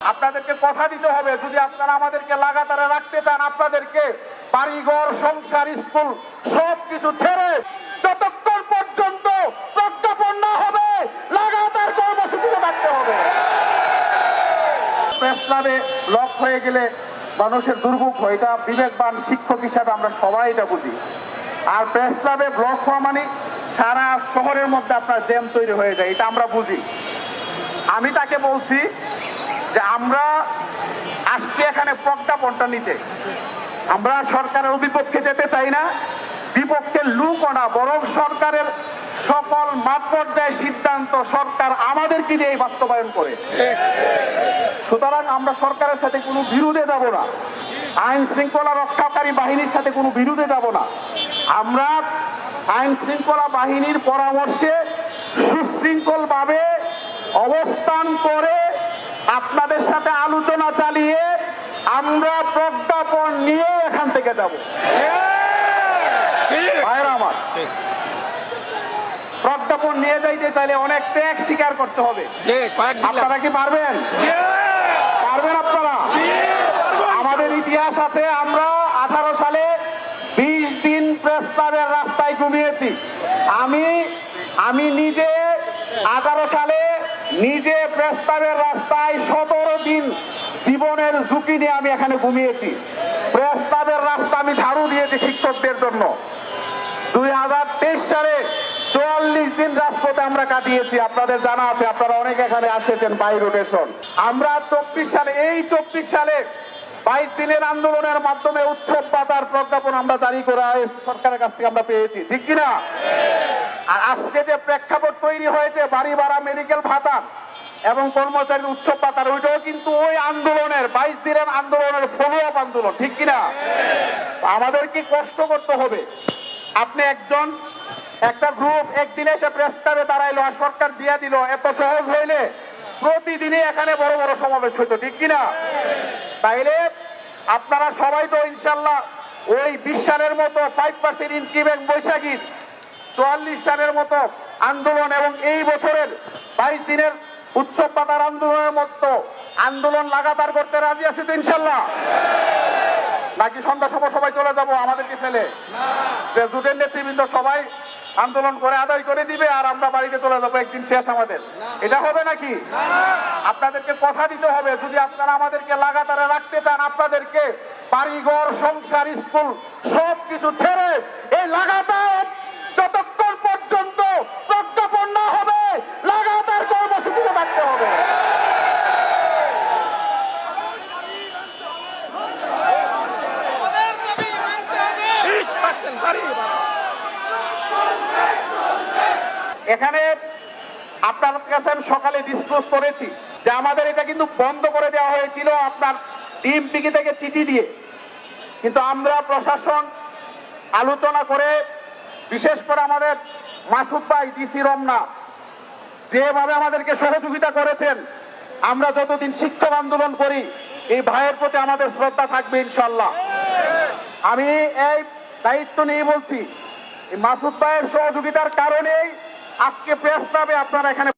আপনাদেরকে কথা দিতে হবে। যদি আপনারা আমাদেরকে লাগাতারে রাখতে চান, আপনাদেরকে বাড়িঘর, সংসার, স্কুল সব কিছু ছেড়ে যতক্ষণ পর্যন্ত প্রজ্ঞাপন না হবে, লাগাতার কর্মসূচিতে থাকতে হবে। প্রেসক্লাবে লক হয়ে গেলে মানুষের দুর্ভোগ হয়। এটা বিবেকবান শিক্ষক হিসাবে আমরা সবাই এটা বুঝি। আর প্রেস ক্লাবে ব্লক হওয়া মানে সারা শহরের মধ্যে আপনার জ্যাম তৈরি হয়ে যায়। এটা আমরা বুঝি। আমি তাকে বলছি যে আমরা আসছি এখানে প্রজ্ঞাপনটা নিতে। আমরা সরকারের বিপক্ষে যেতে চাই না। বিপক্ষের লুকও না বরং সরকারের সকল মাঠ পর্যায়ে সিদ্ধান্ত সরকার আমাদেরকে দিয়ে বাস্তবায়ন করে। সুতরাং আমরা সরকারের সাথে কোনো বিরোধে যাব না। আইন শৃঙ্খলা রক্ষাকারী বাহিনীর সাথে কোনো বিরোধে যাব না। আমরা আইন শৃঙ্খলা বাহিনীর পরামর্শে সুশৃঙ্খলভাবে অবস্থান করে আপনাদের সাথে আলোচনা চালিয়ে আমরা প্রজ্ঞাপন নিয়ে এখান থেকে যাব। ভাইরা আমার প্রজ্ঞাপন নিয়ে যাইতে চাইলে অনেক ত্যাগ স্বীকার করতে হবে। আপনারা কি পারবেন? পারবেন আপনারা? আমাদের ইতিহাস আছে আমরা আঠারো সালে বিশ দিন প্রস্তাবের রাস্তায় ঘুমিয়েছি। আমি আমি নিজে আঠারো সালে নিজে প্রস্তাবের রাস্তায় সতেরো দিন জীবনের ঝুঁকি নিয়ে আমি এখানে ঘুমিয়েছি। প্রস্তাবের রাস্তা আমি ঝাড়ু দিয়েছি শিক্ষকদের জন্য। দুই হাজার তেইশ সালে চুয়াল্লিশ দিন রাজপথে আমরা কাটিয়েছি। আপনাদের জানা আছে, আপনারা অনেক এখানে আসেছেন বাই রোটেশন আমরা চব্বিশ সালে, এই চব্বিশ সালে বাইশ দিনের আন্দোলনের মাধ্যমে উৎসব পাতার প্রজ্ঞাপন আমরা জারি করা সরকারের কাছ থেকে আমরা পেয়েছি। ঠিক কিনা? আর আজকে যে প্রেক্ষাপট তৈরি হয়েছে বাড়ি ভাড়া মেডিকেল ভাতা এবং কর্মচারী উৎসব পাতার ওইটাও কিন্তু ওই আন্দোলনের, বাইশ দিনের আন্দোলনের ফলো আপ আন্দোলন, ঠিক কিনা? আমাদের কি কষ্ট করতে হবে? আপনি একজন, একটা গ্রুপ একদিনে এসে প্রেস ক্লাবে দাঁড়াইলো, আর সরকার দিয়া দিল, এত সহজ হইলে প্রতিদিনই এখানে বড় বড় সমাবেশ হইতো, ঠিক কিনা? তাইলে আপনারা সবাই তো ইনশাল্লাহ ওই বিশ মতো ফাইভ পার্সেন্ট ইনক্রিমেন্ট বৈশাখীর চুয়াল্লিশ সালের মতো আন্দোলন এবং এই বছরের বাইশ দিনের উৎসব পাতার আন্দোলনের মতো আন্দোলন লাগাতার করতে রাজি আছে তো ইনশাল্লাহ। নাকি সন্ধ্যা সময় সবাই চলে যাব, আমাদেরকে ফেলে। যে জুটের নেতৃবৃন্দ সবাই আন্দোলন করে আদায় করে দিবে আর আমরা বাড়িতে চলে যাব, একদিন শেষ আমাদের। এটা হবে নাকি? আপনাদেরকে কথা দিতে হবে, যদি আপনারা আমাদেরকে লাগাতারে রাখতে চান, আপনাদেরকে বাড়িঘর, সংসার, স্কুল সব কিছু ছেড়ে এই লাগাতার যতক্ষণ পর্যন্ত প্রজ্ঞাপন না হবে লাগাতার কর্মসূচিতে থাকতে হবে বিশ বাড়ি এখানে আপনার কাছে আমি সকালে ডিসক্লোজ করেছি যে আমাদের এটা কিন্তু বন্ধ করে দেওয়া হয়েছিল আপনার টিম পিকে থেকে চিঠি দিয়ে। কিন্তু আমরা প্রশাসন আলোচনা করে, বিশেষ করে আমাদের মাসুদ ভাই ডিসি রমনা, যেভাবে আমাদেরকে সহযোগিতা করেছেন, আমরা যতদিন শিক্ষক আন্দোলন করি, এই ভাইয়ের প্রতি আমাদের শ্রদ্ধা থাকবে ইনশাল্লাহ। আমি এই দায়িত্ব নিয়ে বলছি মাসুদ ভাইয়ের সহযোগিতার কারণেই আজকে প্রেস পাবে আপনারা এখানে